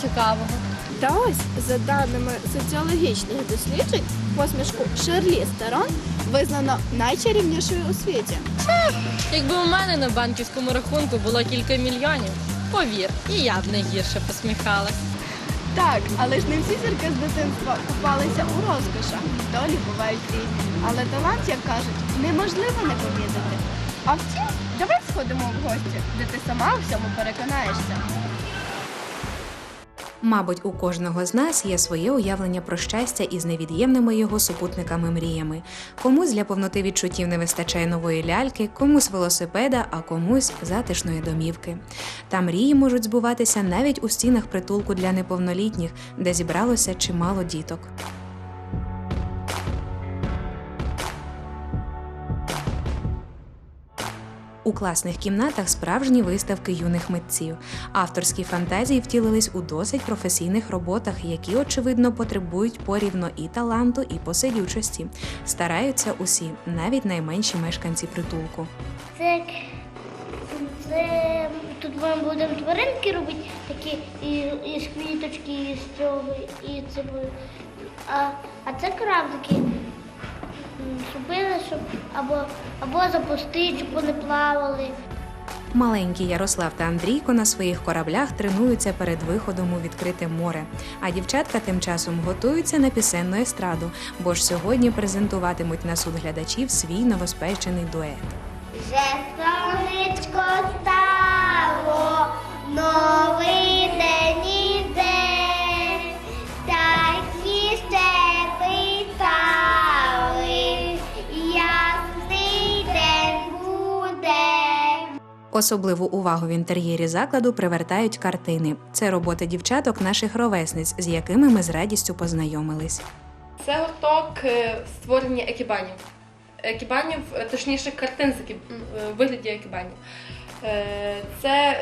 Цікавого? Та ось, за даними соціологічних досліджень, посмішку Шерлі Стерон визнано найчарівнішою у світі. Якби у мене на банківському рахунку було кілька мільйонів, повір, і я б не гірше посміхалась. Так, але ж не всі зірки з дитинства купалися у розкошах. Долі бувають різні. Але талант, як кажуть, неможливо не помітити. А втім, давай сходимо в гості, де ти сама у всьому переконаєшся. Мабуть, у кожного з нас є своє уявлення про щастя із невід'ємними його супутниками мріями. Комусь для повноти відчуттів не вистачає нової ляльки, комусь велосипеда, а комусь затишної домівки. Та мрії можуть збуватися навіть у стінах притулку для неповнолітніх, де зібралося чимало діток. У класних кімнатах справжні виставки юних митців. Авторські фантазії втілились у досить професійних роботах, які, очевидно, потребують порівно і таланту, і посидючості. Стараються усі, навіть найменші мешканці притулку. Це, це тут ми будемо тваринки робити, такі і, квіточки, і з цього, і це. А, а це кораблики м, зробили, щоб або, або запустити, щоб вони плавали. Маленькі Ярослав та Андрійко на своїх кораблях тренуються перед виходом у відкрите море. А дівчатка тим часом готуються на пісенну естраду, бо ж сьогодні презентуватимуть на суд глядачів свій новоспечений дует. Вже сонечко стало, новий день Особливу увагу в інтер'єрі закладу привертають картини. Це роботи дівчаток наших ровесниць, з якими ми з радістю познайомились. Це гурток е, створення екібанів. Екібанів, е, точніше, картин з екіб... е, вигляді екібанів. Це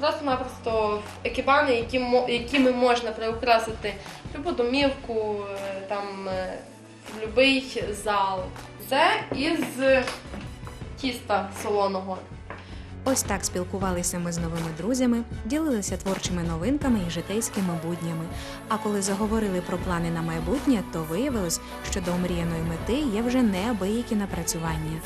просто-напросто екібани, які, якими можна приукрасити любу домівку, там, будь-який зал. Це із тіста солоного. Ось так спілкувалися ми з новими друзями, ділилися творчими новинками і житейськими буднями. А коли заговорили про плани на майбутнє, то виявилось, що до омріяної мети є вже неабиякі напрацювання.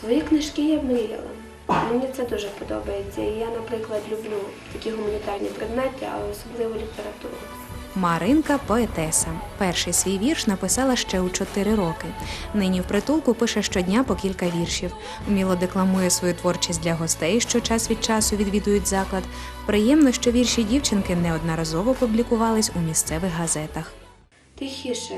Свої книжки я мріяла. Мені це дуже подобається. Я, наприклад, люблю такі гуманітарні предмети, а особливо літературу. Маринка поетеса. Перший свій вірш написала ще у 4 роки. Нині в притулку пише щодня по кілька віршів. Вміло декламує свою творчість для гостей, що час від часу відвідують заклад. Приємно, що вірші дівчинки неодноразово публікувались у місцевих газетах. Тихіше,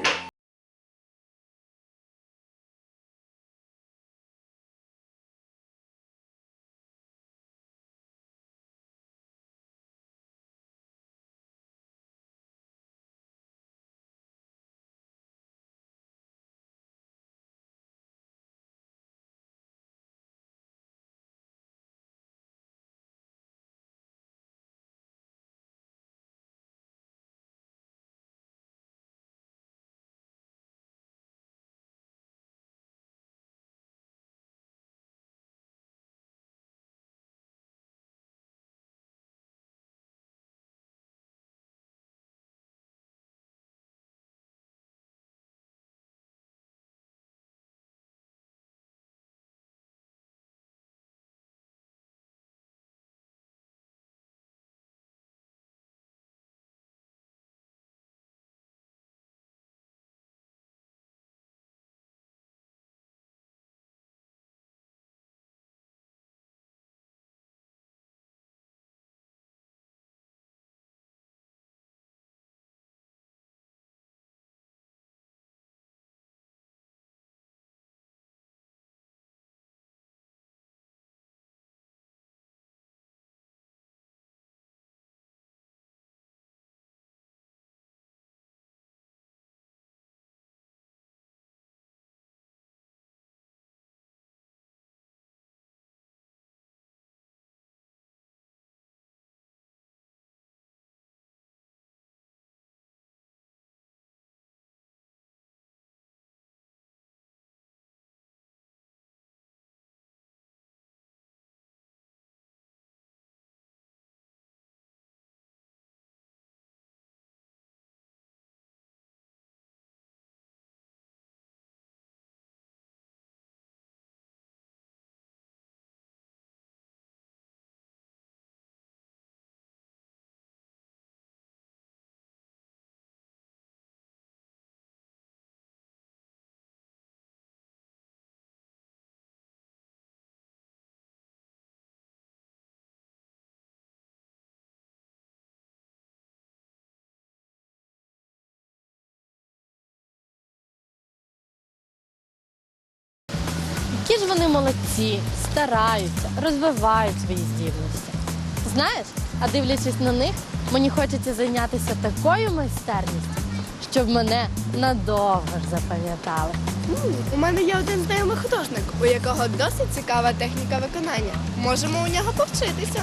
ж вони молодці, стараються, розвивають свої здібності. Знаєш, а дивлячись на них, мені хочеться зайнятися такою майстерністю, щоб мене надовго ж запам'ятали. У мене є один знайомий художник, у якого досить цікава техніка виконання. Можемо у нього повчитися.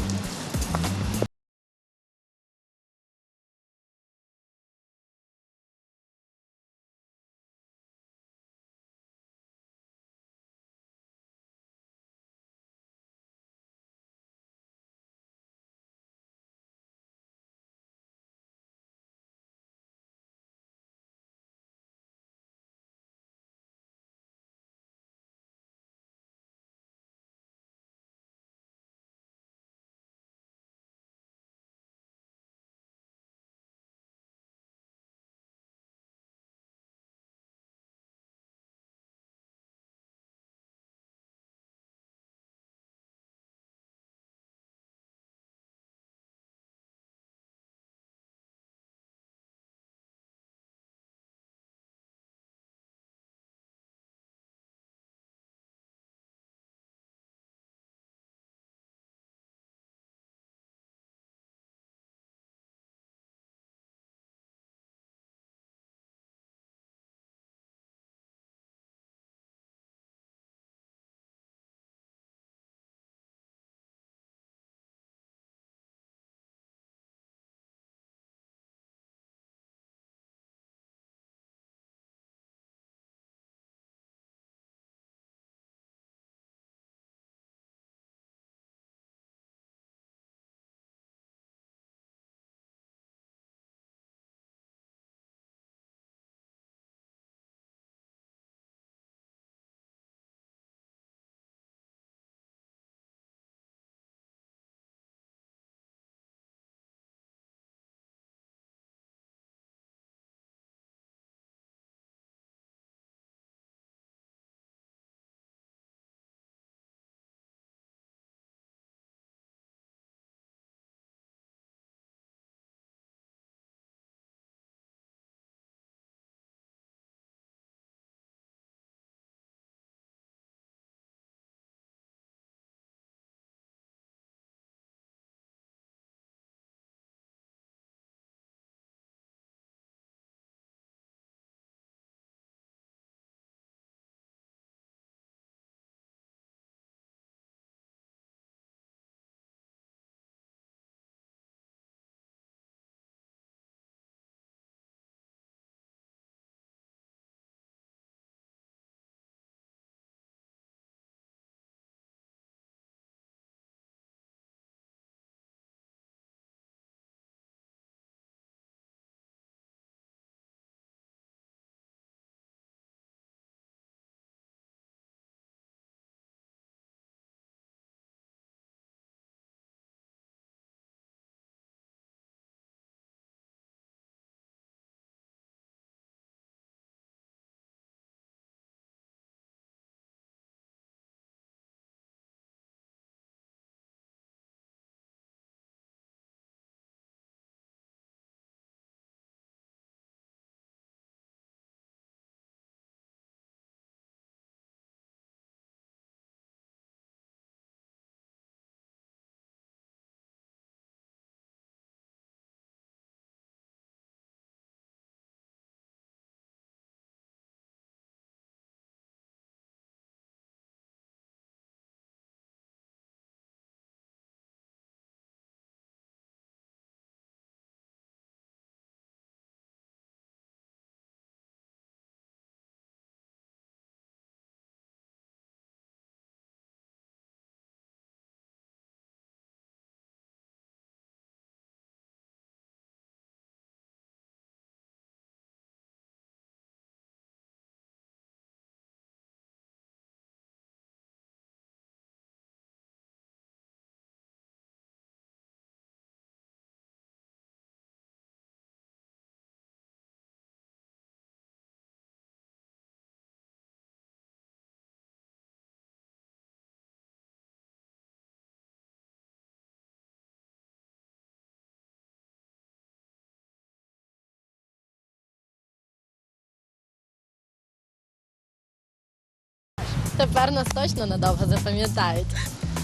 Тепер нас точно надовго запам'ятають.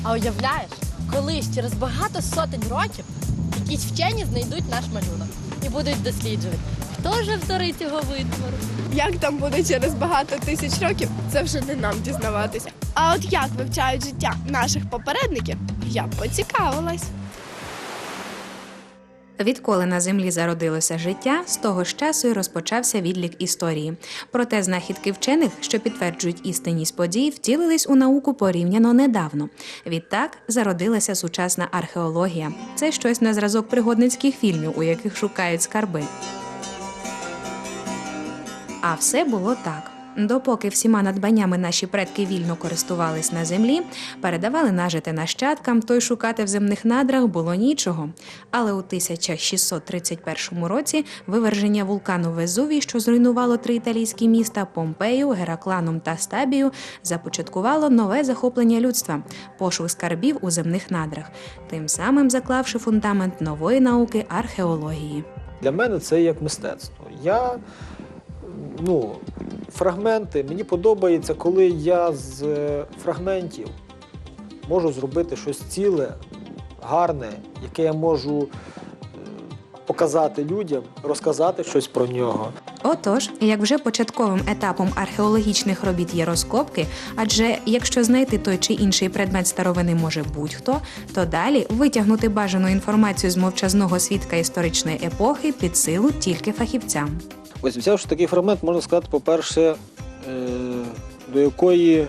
А уявляєш, колись через багато сотень років якісь вчені знайдуть наш малюнок і будуть досліджувати, хто ж авториць цього витвору. Як там буде через багато тисяч років, це вже не нам дізнаватися. А от як вивчають життя наших попередників, я б поцікавилась. Відколи на землі зародилося життя, з того ж часу і розпочався відлік історії. Проте знахідки вчених, що підтверджують істинність подій, втілились у науку порівняно недавно. Відтак зародилася сучасна археологія. Це щось на зразок пригодницьких фільмів, у яких шукають скарби. А все було так. Допоки всіма надбаннями наші предки вільно користувались на землі, передавали нажити нащадкам, то й шукати в земних надрах було нічого. Але у 1631 році виверження вулкану Везувій, що зруйнувало три італійські міста Помпею, Геракланом та Стабію, започаткувало нове захоплення людства пошук скарбів у земних надрах, тим самим заклавши фундамент нової науки археології. Для мене це як мистецтво. Я ну, фрагменти, мені подобається, коли я з е, фрагментів можу зробити щось ціле, гарне, яке я можу е, показати людям, розказати щось про нього. Отож, як вже початковим етапом археологічних робіт є розкопки, адже якщо знайти той чи інший предмет старовини може будь-хто, то далі витягнути бажану інформацію з мовчазного свідка історичної епохи під силу тільки фахівцям. Ось взявши такий фрагмент, можна сказати, по-перше, е, до якої,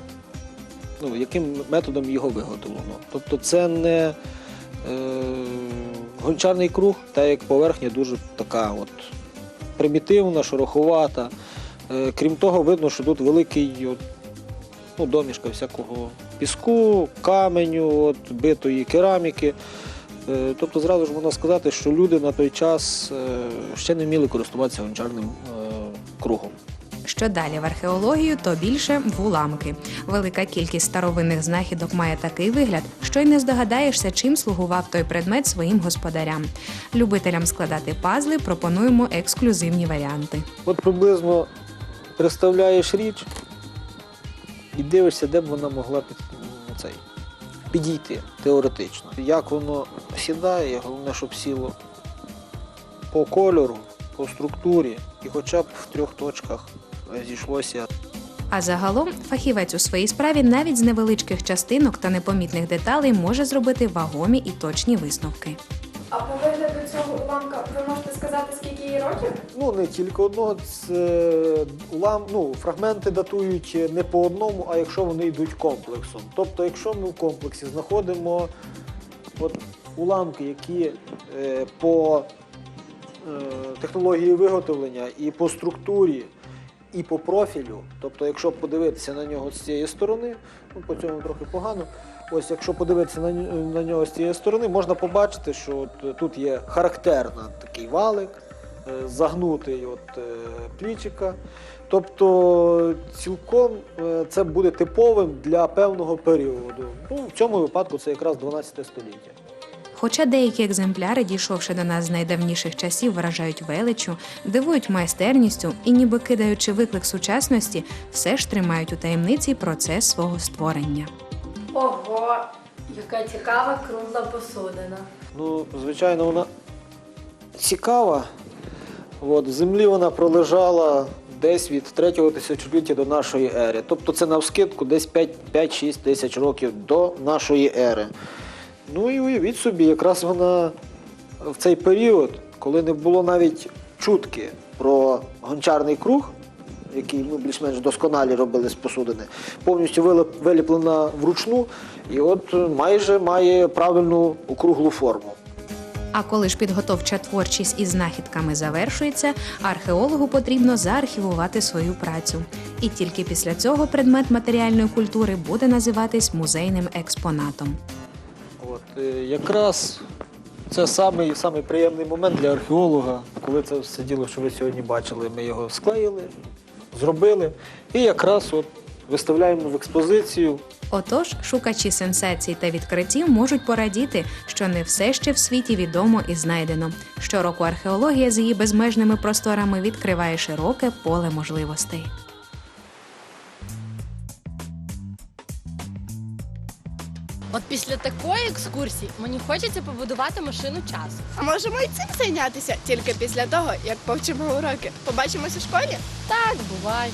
ну, яким методом його виготовлено. Тобто це не е, гончарний круг, та як поверхня дуже така от примітивна, шероховата. Е, крім того, видно, що тут великий ну, домішка всякого піску, каменю, от, битої кераміки. Е, Тобто зразу ж можна сказати, що люди на той час е, ще не вміли користуватися гончарним е, кругом. Що далі в археологію, то більше в уламки. Велика кількість старовинних знахідок має такий вигляд, що й не здогадаєшся, чим слугував той предмет своїм господарям. Любителям складати пазли пропонуємо ексклюзивні варіанти. От приблизно представляєш річ і дивишся, де б вона могла під, цей, підійти теоретично. Як воно сідає, головне, щоб сіло по кольору, по структурі і хоча б в трьох точках зійшлося А загалом фахівець у своїй справі навіть з невеличких частинок та непомітних деталей може зробити вагомі і точні висновки. А по вигляду цього уламка ви можете сказати, скільки їй років? Ну, не тільки одного, це улам, ну, фрагменти датують не по одному, а якщо вони йдуть комплексом. Тобто, якщо ми в комплексі знаходимо от, уламки, які е, по е, технології виготовлення і по структурі, і по профілю, тобто, якщо подивитися на нього з цієї сторони, ну по цьому трохи погано. Ось, якщо подивитися на, на нього з цієї сторони, можна побачити, що от, е, тут є характерна такий валик, е, загнутий от, е, плічика. Тобто цілком це буде типовим для певного періоду. Ну, в цьому випадку це якраз 12 століття. Хоча деякі екземпляри, дійшовши до нас з найдавніших часів, вражають величчю, дивують майстерністю і, ніби кидаючи виклик сучасності, все ж тримають у таємниці процес свого створення. Ого, яка цікава кругла посудина. Ну, звичайно, вона цікава. От, в землі вона пролежала десь від 3 тисячоліття до нашої ери. Тобто це навскидку десь 5-6 тисяч років до нашої ери. Ну і уявіть собі, якраз вона в цей період, коли не було навіть чутки про гончарний круг, який ну, більш-менш досконалі робили з посудини, повністю виліплена вручну, і от майже має правильну округлу форму. А коли ж підготовча творчість із знахідками завершується, археологу потрібно заархівувати свою працю. І тільки після цього предмет матеріальної культури буде називатись музейним експонатом. От, е, якраз це самий, самий приємний момент для археолога, коли це все діло, що ви сьогодні бачили, ми його склеїли, зробили і якраз от виставляємо в експозицію. Отож, шукачі сенсацій та відкриттів можуть порадіти, що не все ще в світі відомо і знайдено. Щороку археологія з її безмежними просторами відкриває широке поле можливостей. От після такої екскурсії мені хочеться побудувати машину часу. А можемо і цим зайнятися тільки після того, як повчимо уроки. Побачимось у школі? Так, буває.